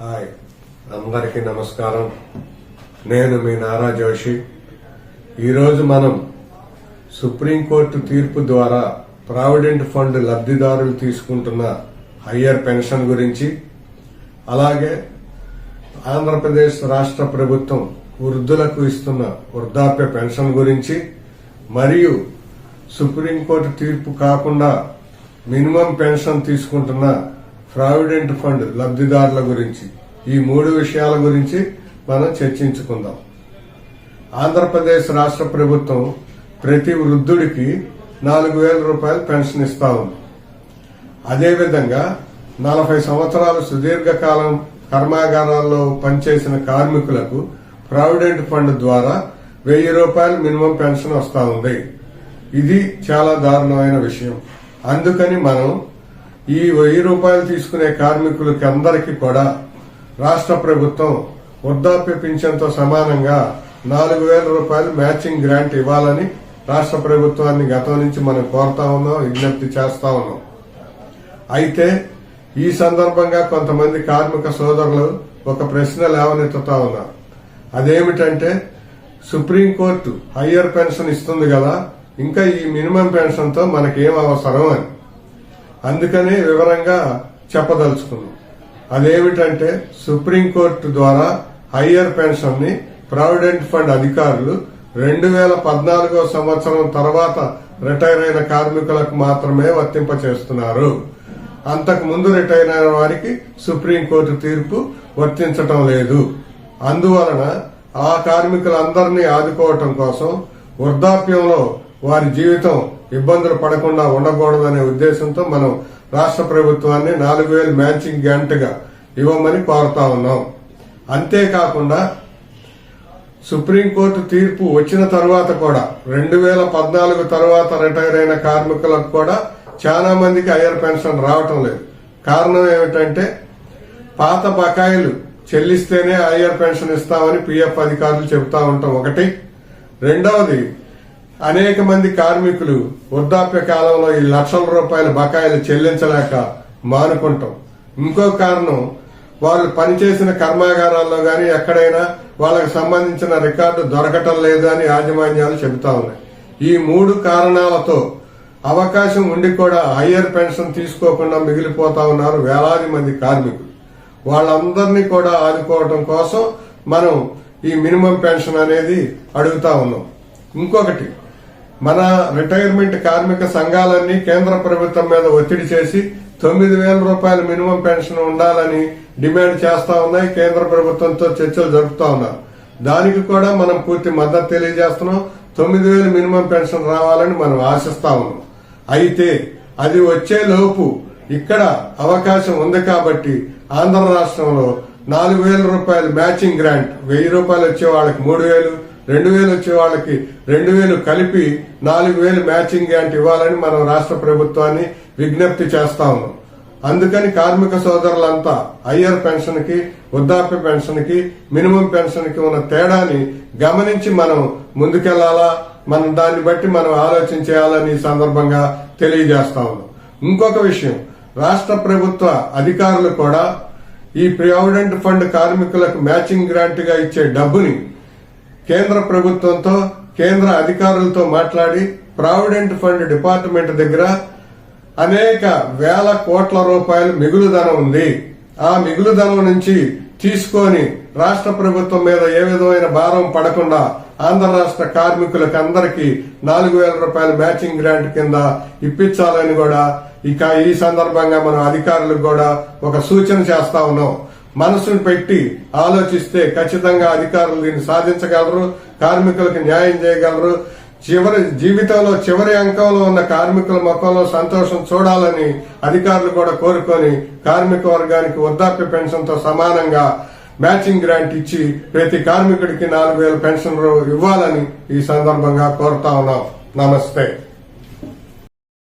Hi అందరికీ నమస్కారం. నేను మీ నారా జోషి. ఈరోజు మనం సుప్రీంకోర్టు తీర్పు ద్వారా ప్రావిడెంట్ ఫండ్ లబ్ధిదారులు తీసుకుంటున్న హయ్యర్ పెన్షన్ గురించి అలాగే ఆంధ్రప్రదేశ్ రాష్ట్ర ప్రభుత్వం వృద్ధులకు ఇస్తున్న వృద్ధాప్య పెన్షన్ గురించి మరియు సుప్రీంకోర్టు తీర్పు కాకుండా మినిమం పెన్షన్ తీసుకుంటున్న ప్రావిడెంట్ ఫండ్ లబ్ధిదారుల గురించి. ఈ మూడు విషయాల గురించి మనం చర్చించుకుందాం. ఆంధ్రప్రదేశ్ రాష్ట్ర ప్రభుత్వం ప్రతి వృద్ధుడికి నాలుగు వేల రూపాయలు పెన్షన్ ఇస్తా ఉంది. అదేవిధంగా నలభై సంవత్సరాలు సుదీర్ఘకాలం కర్మాగారాల్లో పనిచేసిన కార్మికులకు ప్రావిడెంట్ ఫండ్ ద్వారా వెయ్యి రూపాయలు మినిమం పెన్షన్ వస్తా ఉంది. ఇది చాలా దారుణమైన విషయం. అందుకని మనం ఈ వెయ్యి రూపాయలు తీసుకునే కార్మికులకి అందరికీ కూడా రాష్ట్ర ప్రభుత్వం వృద్ధాప్య పింఛన్తో సమానంగా నాలుగు వేల రూపాయలు మ్యాచింగ్ గ్రాంట్ ఇవ్వాలని రాష్ట్ర ప్రభుత్వాన్ని గతం నుంచి మనం కోరుతా ఉన్నాం విజ్ఞప్తి చేస్తా ఉన్నాం. అయితే ఈ సందర్భంగా కొంతమంది కార్మిక సోదరులు ఒక ప్రశ్న లేవనెత్తుతా ఉన్నారు. అదేమిటంటే సుప్రీంకోర్టు హయ్యర్ పెన్షన్ ఇస్తుంది కదా ఇంకా ఈ మినిమం పెన్షన్తో మనకేం అవసరం అని. అందుకనే వివరంగా చెప్పదలుచుకున్నాం. అదేమిటంటే సుప్రీంకోర్టు ద్వారా హయ్యర్ పెన్షన్ని ప్రావిడెంట్ ఫండ్ అధికారులు రెండు వేల పద్నాలుగో సంవత్సరం తర్వాత రిటైర్ అయిన కార్మికులకు మాత్రమే వర్తింపచేస్తున్నారు. అంతకు ముందు రిటైర్ అయిన వారికి సుప్రీంకోర్టు తీర్పు వర్తించటం లేదు. అందువలన ఆ కార్మికులందరినీ ఆదుకోవటం కోసం వృద్ధాప్యంలో వారి జీవితం ఇబ్బందులు పడకుండా ఉండకూడదనే ఉద్దేశంతో మనం రాష్ట్ర ప్రభుత్వాన్ని నాలుగు వేలు మ్యాచింగ్ గ్యాంట్గా ఇవ్వమని కోరుతా ఉన్నాం. అంతేకాకుండా సుప్రీంకోర్టు తీర్పు వచ్చిన తర్వాత కూడా రెండు వేల పద్నాలుగు తర్వాత రిటైర్ అయిన కార్మికులకు కూడా చాలా మందికి హయ్యర్ పెన్షన్ రావటం లేదు. కారణం ఏమిటంటే పాత బకాయిలు చెల్లిస్తేనే హయ్యర్ పెన్షన్ ఇస్తామని పిఎఫ్ అధికారులు చెబుతా ఉంటాం ఒకటి. రెండవది అనేక మంది కార్మికులు వృద్ధాప్య కాలంలో ఈ లక్షల రూపాయల బకాయిలు చెల్లించలేక మానుకుంటాం. ఇంకో కారణం వాళ్ళు పనిచేసిన కర్మాగారాల్లో గాని ఎక్కడైనా వాళ్ళకి సంబంధించిన రికార్డు దొరకటం లేదు అని యాజమాన్యాలు చెబుతా ఉన్నాయి. ఈ మూడు కారణాలతో అవకాశం ఉండి కూడా హయ్యర్ పెన్షన్ తీసుకోకుండా మిగిలిపోతా ఉన్నారు వేలాది మంది కార్మికులు. వాళ్ళందరినీ కూడా ఆదుకోవటం కోసం మనం ఈ మినిమం పెన్షన్ అనేది అడుగుతా ఉన్నాం. ఇంకొకటి మన రిటైర్మెంట్ కార్మిక సంఘాలన్నీ కేంద్ర ప్రభుత్వం మీద ఒత్తిడి చేసి తొమ్మిది వేల రూపాయల మినిమం పెన్షన్ ఉండాలని డిమాండ్ చేస్తా ఉన్నాయి. కేంద్ర ప్రభుత్వంతో చర్చలు జరుపుతా ఉన్నారు. దానికి కూడా మనం పూర్తి మద్దతు తెలియజేస్తున్నాం. తొమ్మిది వేలు మినిమం పెన్షన్ రావాలని మనం ఆశిస్తా ఉన్నాం. అయితే అది వచ్చే లోపు ఇక్కడ అవకాశం ఉంది కాబట్టి ఆంధ్ర రాష్ట్రంలో నాలుగు వేల రూపాయలు మ్యాచింగ్ గ్రాంట్ వెయ్యి రూపాయలు వచ్చే వాళ్ళకి మూడు వేలు రెండు వేలు వచ్చే వాళ్ళకి రెండు వేలు కలిపి నాలుగు వేలు మ్యాచింగ్ గ్రాంట్ ఇవ్వాలని మనం రాష్ట్ర ప్రభుత్వాన్ని విజ్ఞప్తి చేస్తా ఉన్నాం. అందుకని కార్మిక సోదరులంతా హయ్యర్ పెన్షన్కి వృద్ధాప్య పెన్షన్కి మినిమం పెన్షన్కి ఉన్న తేడాని గమనించి మనం ముందుకెళ్ళాలా? మనం దాన్ని బట్టి మనం ఆలోచన చేయాలని ఈ సందర్భంగా తెలియజేస్తా ఉన్నాం. ఇంకొక విషయం రాష్ట్ర ప్రభుత్వ అధికారులు కూడా ఈ ప్రావిడెంట్ ఫండ్ కార్మికులకు మ్యాచింగ్ గ్రాంట్గా ఇచ్చే డబ్బుని కేంద్ర ప్రభుత్వంతో కేంద్ర అధికారులతో మాట్లాడి ప్రావిడెంట్ ఫండ్ డిపార్ట్మెంట్ దగ్గర అనేక వేల కోట్ల రూపాయలు మిగులుదనం ఉంది. ఆ మిగులుదనం నుంచి తీసుకొని రాష్ట్ర ప్రభుత్వం మీద ఏ విధమైన భారం పడకుండా ఆంధ్ర రాష్ట్ర కార్మికులకు అందరికీ నాలుగు వేల రూపాయల మ్యాచింగ్ గ్రాంట్ కింద ఇప్పించాలని కూడా ఇక ఈ సందర్భంగా మనం అధికారులకు కూడా ఒక సూచన చేస్తా ఉన్నాం. మనసును పెట్టి ఆలోచిస్తే ఖచ్చితంగా అధికారులు దీన్ని సాధించగలరు కార్మికులకు న్యాయం చేయగలరు. చివరి జీవితంలో చివరి అంకంలో ఉన్న కార్మికుల ముఖంలో సంతోషం చూడాలని అధికారులు కూడా కోరుకొని కార్మిక వర్గానికి వృద్ధాప్య పెన్షన్తో సమానంగా మ్యాచింగ్ గ్రాంట్ ఇచ్చి ప్రతి కార్మికుడికి నాలుగు వేల పెన్షన్ ఇవ్వాలని ఈ సందర్భంగా కోరుతా ఉన్నాం. నమస్తే.